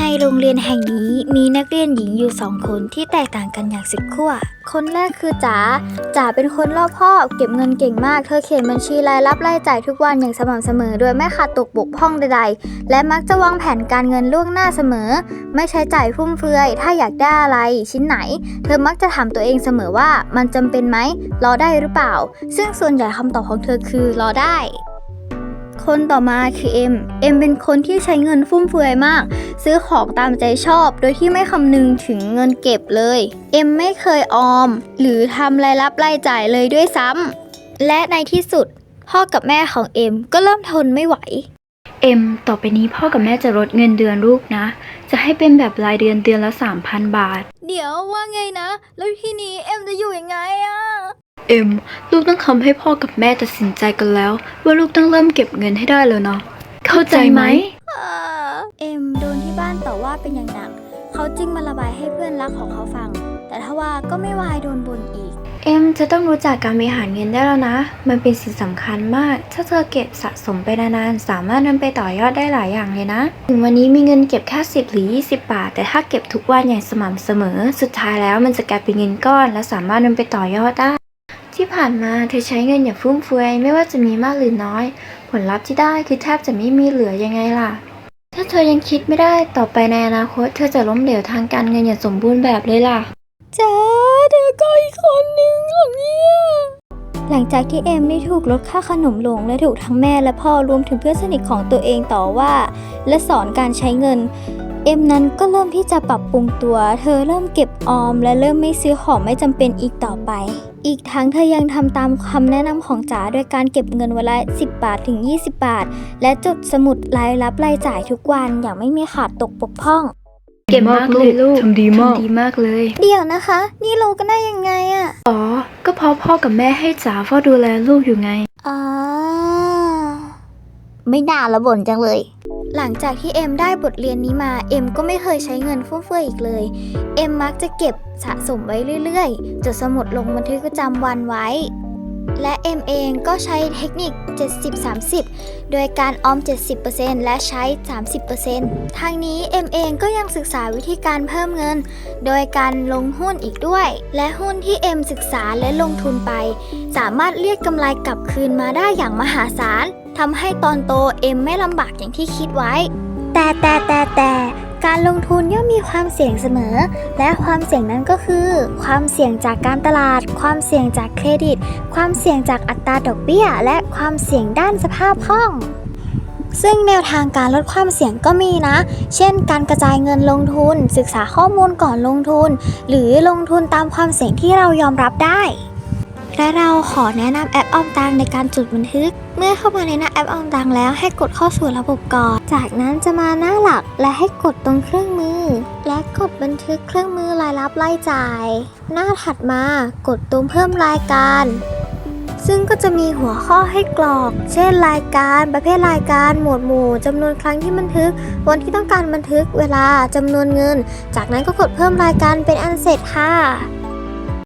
ในโรงเรียนแห่งนี้มีนักเรียนหญิงอยู่สองคนที่แตกต่างกันอย่างสุดขั้ว คนแรกคือจ๋า จ๋าเป็นคนรอบคอบเก็บเงินเก่งมาก เธอเขียนบัญชีรายรับรายจ่ายทุกวันอย่างสม่ำเสมอ โดยไม่ขาดตกบกพร่องใดๆ และมักจะวางแผนการเงินล่วงหน้าเสมอ ไม่ใช้จ่ายฟุ่มเฟือย ถ้าอยากได้อะไรชิ้นไหน เธอมักจะถามตัวเองเสมอว่ามันจำเป็นไหม รอได้หรือเปล่า ซึ่งส่วนใหญ่คำตอบของเธอคือรอได้ คนต่อมาคือเอ็ม เอ็มเป็นคนที่ใช้เงินฟุ่มเฟือยมาก ซื้อของตามใจชอบ โดยที่ไม่คำนึงถึงเงินเก็บเลย เอ็มไม่เคยออม หรือทำรายรับรายจ่ายเลยด้วยซ้ำ และในที่สุด พ่อกับแม่ของเอ็มก็เริ่มทนไม่ไหว เอ็มต่อไปนี้พ่อกับแม่จะลดเงินเดือนลูกนะ จะให้เป็นแบบรายเดือนเดือนละ 3,000 บาท เดี๋ยวว่าไงนะ แล้วทีนี้เอ็มจะอยู่ยังไงอะ เอ็ม ลูกต้องทำให้พ่อกับแม่ตัดสินใจกันแล้ว ว่าลูกต้องเริ่มเก็บเงินให้ได้แล้วเนาะเข้าใจไหม เอ็มโดนที่บ้านต่อว่าเป็นอย่างหนัก เขาจึงมาระบายให้เพื่อนรักของเขาฟัง แต่ทว่าก็ไม่วายโดนบ่นอีก เอ็มจะต้องรู้จักการบริหารเงินได้แล้วนะ มันเป็นสิ่งสำคัญมาก ถ้าเธอเก็บสะสมไปนานๆ สามารถนำไปต่อยอดได้หลายอย่างเลยนะ ถึงวันนี้มีเงินเก็บแค่10 หรือ 20 บาท แต่ถ้าเก็บทุกวันอย่างสม่ำเสมอ สุดท้ายแล้วมันจะกลายเป็นเงินก้อน และสามารถนำไปต่อยอดได้ ที่ผ่านมาเธอใช้เงินอย่างฟุ่มเฟือยไม่ว่าจะมีมากหรือน้อย ผลลัพธ์ที่ได้คือแทบจะไม่มีเหลือยังไงล่ะ ถ้าเธอยังคิดไม่ได้ต่อไปในอนาคต เธอจะล้มเหลวทางการเงินอย่างสมบูรณ์แบบเลยล่ะจ้าเธอก็อีกคนนึงเหรอเนี่ยหลังจากที่เอ็มได้ถูกลดค่าขนมลงและถูกทั้งแม่และพ่อรวมถึงเพื่อนสนิทของตัวเองต่อว่า และสอนการใช้เงิน เอ็มนั้นก็เริ่มที่จะปรับปรุงตัว เธอเริ่มเก็บออม และเริ่มไม่ซื้อของไม่จำเป็นอีกต่อไป อีกทั้งเธอยังทำตามคำแนะนำของจ๋าโดยการเก็บเงินวันละ 10 บาทถึง 20 บาท และจดสมุดรายรับรายจ่ายทุกวันอย่างไม่มีขาดตกบกพร่อง เก่งมากเลยลูกทำดีมากทำดีมากเลย เดี๋ยวนะคะ นี่รู้กันได้ยังไงอะอ๋อ ก็เพราะพ่อกับแม่ให้จ๋าเฝ้าดูแลลูกอยู่ไงอ่าไม่น่าละบ่นจังเลย หลังจากที่เอ็มได้บทเรียนนี้มาเอ็มก็ไม่เคยใช้เงินฟุ่มเฟือยอีกเลย เอ็มมักจะเก็บสะสมไว้เรื่อยๆ จดสมุดลงบันทึกประจำวันไว้ และเอ็มเองก็ใช้เทคนิค 70-30 โดยการออม 70%และใช้ 30%ทางนี้เอ็มเองก็ยังศึกษาวิธีการเพิ่มเงิน โดยการลงหุ้นอีกด้วย และหุ้นที่เอ็มศึกษาและลงทุนไป สามารถเรียกกำไรกลับคืนมาได้อย่างมหาศาล ทำให้ตอนโตเอ็มไม่ลำบากอย่างที่คิดไว้ แต่แต่แต่แต่การลงทุนย่อมมีความเสี่ยงเสมอ และความเสี่ยงนั้นก็คือ ความเสี่ยงจากการตลาด ความเสี่ยงจากเครดิต ความเสี่ยงจากอัตราดอกเบี้ย และความเสี่ยงด้านสภาพคล่อง ซึ่งแนวทางการลดความเสี่ยงก็มีนะ เช่น การกระจายเงินลงทุน ศึกษาข้อมูลก่อนลงทุน หรือลงทุนตามความเสี่ยงที่เรายอมรับได้ และเราขอแนะนำแอปออมตังในการจดบันทึก เมื่อเข้ามาในหน้าแอปออมตังแล้วให้กดเข้าสู่ระบบก่อน จากนั้นจะมาหน้าหลักและให้กดตรงเครื่องมือ และกดบันทึกเครื่องมือรายรับรายจ่าย หน้าถัดมากดตรงเพิ่มรายการซึ่งก็จะมีหัวข้อให้กรอก เช่นรายการประเภทรายการหมวดหมู่จำนวนครั้งที่บันทึก วันที่ต้องการบันทึกเวลาจำนวนเงิน จากนั้นก็กดเพิ่มรายการเป็นอันเสร็จค่ะ